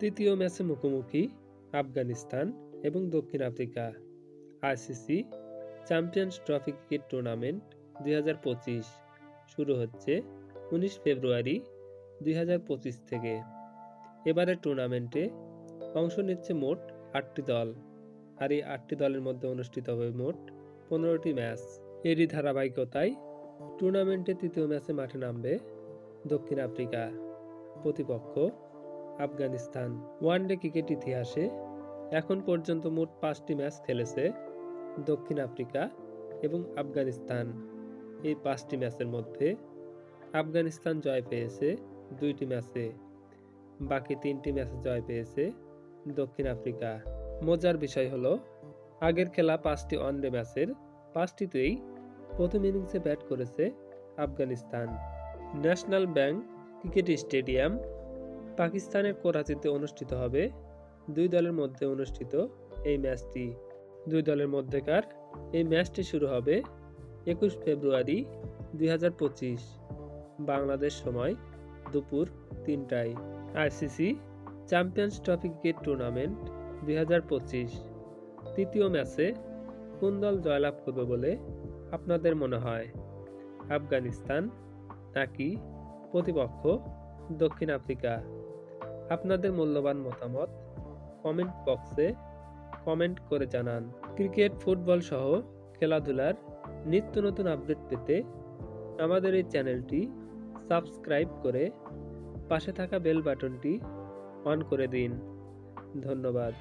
তৃতীয় ম্যাচে মুখোমুখি আফগানিস্তান এবং দক্ষিণ Africa. ICC champions trophy cricket tournament দুই হাজার পঁচিশ শুরু হচ্ছে উনিশ ফেব্রুয়ারি দু হাজার পঁচিশ থেকে। এবারের টুর্নামেন্টে অংশ নিচ্ছে মোট আটটি দল আর এই আটটি দলের মধ্যে অনুষ্ঠিত হবে মোট পনেরোটি ম্যাচ। এরই ধারাবাহিকতায় টুর্নামেন্টে তৃতীয় ম্যাচে মাঠে নামবে দক্ষিণ আফ্রিকা প্রতিপক্ষ আফগানিস্তান। ওয়ানডে ক্রিকেট ইতিহাসে এখন পর্যন্ত মোট পাঁচটি ম্যাচ খেলেছে দক্ষিণ আফ্রিকা এবং আফগানিস্তান। এই পাঁচটি ম্যাচের মধ্যে আফগানিস্তান জয় পেয়েছে দুইটি ম্যাচে। বাকি তিনটি ম্যাচে জয় পেয়েছে দক্ষিণ আফ্রিকা। মজার বিষয় হলো, আগের খেলা পাঁচটি ওয়ানডে ম্যাচের, পাঁচটিতেই প্রথম ইনিংসে ব্যাট করেছে Afghanistan. National bank cricket stadium পাকিস্তানের করাচিতে অনুষ্ঠিত হবে। দুই দলের মধ্যে অনুষ্ঠিত এই ম্যাচটি। দুই দলের মধ্যেকার এই ম্যাচটি শুরু হবে একুশ ফেব্রুয়ারি দুই হাজার পঁচিশ, বাংলাদেশ সময় দুপুর তিনটায়। ICC champions trophy cricket tournament দুই হাজার পঁচিশ, তৃতীয় ম্যাচে কোন দল জয়লাভ করবে বলে আপনাদের মনে হয়? আফগানিস্তান নাকি প্রতিপক্ষ দক্ষিণ আফ্রিকা? আপনাদের মূল্যবান মতামত কমেন্ট বক্সে কমেন্ট করে জানান। ক্রিকেট, ফুটবল সহ খেলাধুলার নিত্য নতুন আপডেট পেতে আমাদের এই চ্যানেলটি সাবস্ক্রাইব করে পাশে থাকা বেল বাটনটি অন করে দিন। ধন্যবাদ।